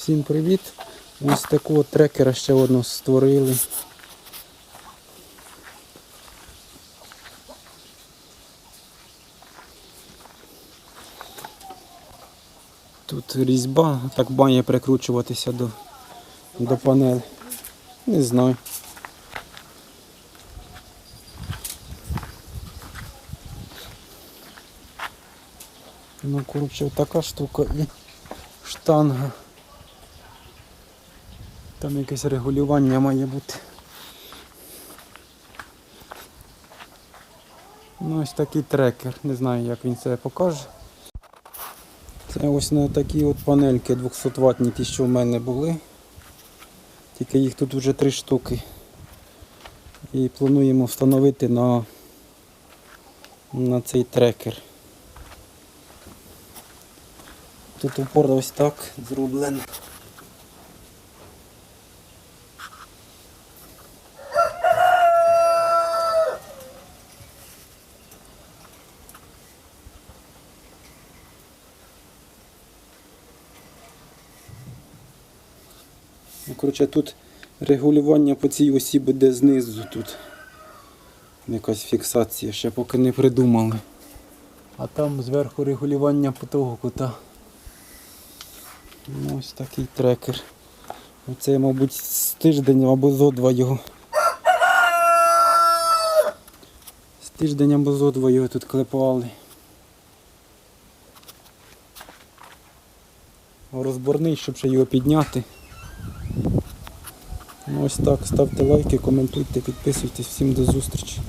Всім привіт! Ось такого трекера ще одного створили. Тут різьба, так має прикручуватися до, до панелі. Не знаю. Ну, коротше, така штука і штанга. Там якесь регулювання має бути. Ну ось такий трекер. Не знаю як він себе покаже. Це ось на такі от панельки 200 ватні, ті, що в мене були. Тільки їх тут вже три штуки. І плануємо встановити на, на цей трекер. Тут упор ось так зроблено. Ну, коротше, тут регулювання по цій осі буде знизу тут. Якась фіксація, ще поки не придумали. А там зверху регулювання по того кута. Ну, ось такий трекер. Оце, мабуть, з тиждень або зо два його. З тиждень або зо два його тут клепали. Розборний, щоб ще його підняти. Ну, ось так. Ставте лайки, коментуйте, підписуйтесь. Всім до зустрічі.